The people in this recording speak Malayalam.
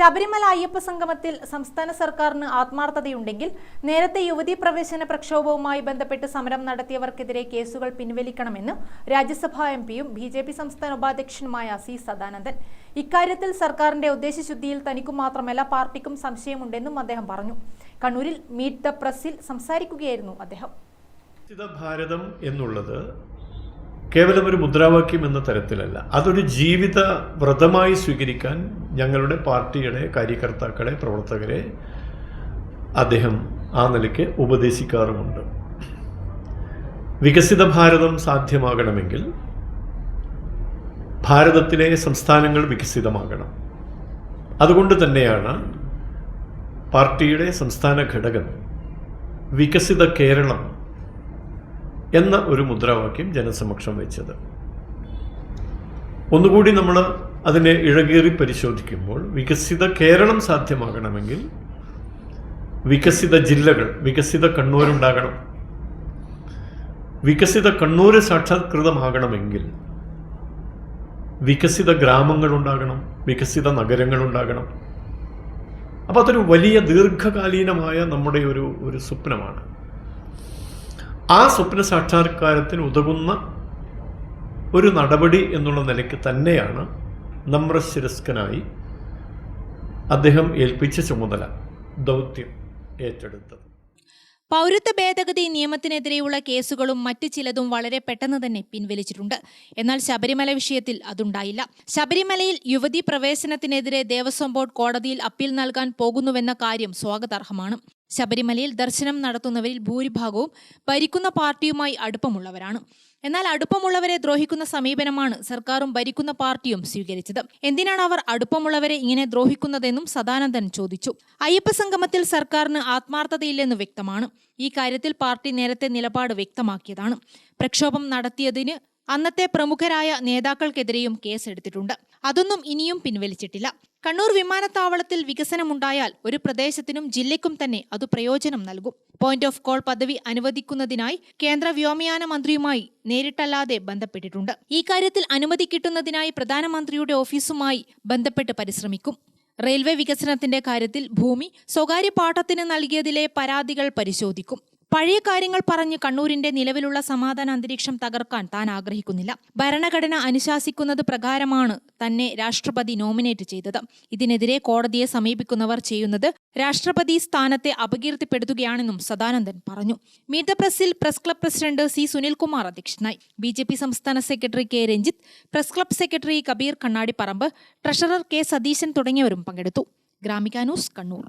ശബരിമല അയ്യപ്പ സംഗമത്തിൽ സംസ്ഥാന സർക്കാരിന് ആത്മാർത്ഥതയുണ്ടെങ്കിൽ നേരത്തെ യുവതി പ്രവേശന പ്രക്ഷോഭവുമായി ബന്ധപ്പെട്ട് സമരം നടത്തിയവർക്കെതിരെ കേസുകൾ പിൻവലിക്കണമെന്ന് രാജ്യസഭാ എം പിയും ബി ജെ പി സംസ്ഥാന ഉപാധ്യക്ഷനുമായ സി സദാനന്ദൻ. ഇക്കാര്യത്തിൽ സർക്കാരിന്റെ ഉദ്ദേശശുദ്ധിയിൽ തനിക്കു മാത്രമല്ല പാർട്ടിക്കും സംശയമുണ്ടെന്നും അദ്ദേഹം പറഞ്ഞു. കണ്ണൂരിൽ മീറ്റ് ദ പ്രസിൽ സംസാരിക്കുകയായിരുന്നു അദ്ദേഹം. ഭാരതം എന്നുള്ളത് കേവലം ഒരു മുദ്രാവാക്യം എന്ന തരത്തിലല്ല. അതൊരു ജീവിത വ്രതമായി സ്വീകരിക്കാൻ ഞങ്ങളുടെ പാർട്ടിയുടെ കാര്യകർത്താക്കളെ പ്രവർത്തകരെ അദ്ദേഹം ആ നിലയ്ക്ക് ഉപദേശിക്കാറുമുണ്ട്. വികസിത ഭാരതം സാധ്യമാകണമെങ്കിൽ ഭാരതത്തിലെ സംസ്ഥാനങ്ങൾ വികസിതമാകണം. അതുകൊണ്ട് തന്നെയാണ് പാർട്ടിയുടെ സംസ്ഥാന ഘടകം വികസിത കേരളം എന്ന ഒരു മുദ്രാവാക്യം ജനസമക്ഷം വെച്ചത്. ഒന്നുകൂടി നമ്മൾ അതിനെ ഇഴകേറി പരിശോധിക്കുമ്പോൾ വികസിത കേരളം സാധ്യമാകണമെങ്കിൽ വികസിത ജില്ലകൾ വികസിത കണ്ണൂരുണ്ടാകണം. വികസിത കണ്ണൂര് സാക്ഷാത്കൃതമാകണമെങ്കിൽ വികസിത ഗ്രാമങ്ങളുണ്ടാകണം വികസിത നഗരങ്ങളുണ്ടാകണം. അപ്പോൾ അതൊരു വലിയ ദീർഘകാലീനമായ നമ്മുടെ ഒരു ഒരു സ്വപ്നമാണ്. ആ സ്വപ്ന സാക്ഷാത്കാരത്തിന് ഉതകുന്ന ഒരു നടപടി എന്നുള്ള നിലയ്ക്ക് തന്നെയാണ് നമ്രശിരസ്കനായി അദ്ദേഹം ഏൽപ്പിച്ച ചുമതല ദൗത്യം ഏറ്റെടുത്തത്. പൗരത്വ ഭേദഗതി നിയമത്തിനെതിരെയുള്ള കേസുകളും മറ്റ് ചിലതും വളരെ പെട്ടെന്ന് തന്നെ പിൻവലിച്ചിട്ടുണ്ട്. എന്നാൽ ശബരിമല വിഷയത്തിൽ അതുണ്ടായില്ല. ശബരിമലയിൽ യുവതി പ്രവേശനത്തിനെതിരെ ദേവസ്വം ബോർഡ് കോടതിയിൽ അപ്പീൽ നൽകാൻ പോകുന്നുവെന്ന കാര്യം സ്വാഗതാർഹമാണ്. ശബരിമലയിൽ ദർശനം നടത്തുന്നവരിൽ ഭൂരിഭാഗവും ഭരിക്കുന്ന പാർട്ടിയുമായി അടുപ്പമുള്ളവരാണ്. എന്നാൽ അടുപ്പമുള്ളവരെ ദ്രോഹിക്കുന്ന സമീപനമാണ് സർക്കാരും ഭരിക്കുന്ന പാർട്ടിയും സ്വീകരിച്ചത്. എന്തിനാണ് അവർ അടുപ്പമുള്ളവരെ ഇങ്ങനെ ദ്രോഹിക്കുന്നതെന്നും സദാനന്ദൻ ചോദിച്ചു. അയ്യപ്പ സംഗമത്തിൽ സർക്കാരിന് ആത്മാർത്ഥതയില്ലെന്ന് വ്യക്തമാണ്. ഈ കാര്യത്തിൽ പാർട്ടി നേരത്തെ നിലപാട് വ്യക്തമാക്കിയതാണ്. പ്രക്ഷോഭം നടത്തിയതിന് അന്നത്തെ പ്രമുഖരായ നേതാക്കൾക്കെതിരെയും കേസെടുത്തിട്ടുണ്ട്. അതൊന്നും ഇനിയും പിൻവലിച്ചിട്ടില്ല. കണ്ണൂർ വിമാനത്താവളത്തിൽ വികസനമുണ്ടായാൽ ഒരു പ്രദേശത്തിനും ജില്ലയ്ക്കും തന്നെ അത് പ്രയോജനം നൽകും. പോയിന്റ് ഓഫ് കോൾ പദവി അനുവദിക്കുന്നതിനായി കേന്ദ്ര വ്യോമയാന മന്ത്രിയുമായി നേരിട്ടല്ലാതെ ബന്ധപ്പെട്ടിട്ടുണ്ട്. ഈ കാര്യത്തിൽ അനുമതി കിട്ടുന്നതിനായി പ്രധാനമന്ത്രിയുടെ ഓഫീസുമായി ബന്ധപ്പെട്ട് പരിശ്രമിക്കും. റെയിൽവേ വികസനത്തിന്റെ കാര്യത്തിൽ ഭൂമി സ്വകാര്യ പാട്ടത്തിന് നൽകിയതിലെ പരാതികൾ പരിശോധിക്കും. പഴയ കാര്യങ്ങൾ പറഞ്ഞ് കണ്ണൂരിന്റെ നിലവിലുള്ള സമാധാന അന്തരീക്ഷം തകർക്കാൻ താൻ ആഗ്രഹിക്കുന്നില്ല. ഭരണഘടന അനുശാസിക്കുന്നത് പ്രകാരമാണ് തന്നെ രാഷ്ട്രപതി നോമിനേറ്റ് ചെയ്തത്. ഇതിനെതിരെ കോടതിയെ സമീപിക്കുന്നവർ ചെയ്യുന്നത് രാഷ്ട്രപതി സ്ഥാനത്തെ അപകീർത്തിപ്പെടുത്തുകയാണെന്നും സദാനന്ദൻ പറഞ്ഞു. Meet the പ്രസിൽ press club president C Sunilkumar അധ്യക്ഷനായി. ബി ജെ പി സംസ്ഥാന secretary K Ranjith press club secretary Kabeer Kannadiparamba treasurer K Satheesan തുടങ്ങിയവരും പങ്കെടുത്തു. ഗ്രാമിക ന്യൂസ് കണ്ണൂർ.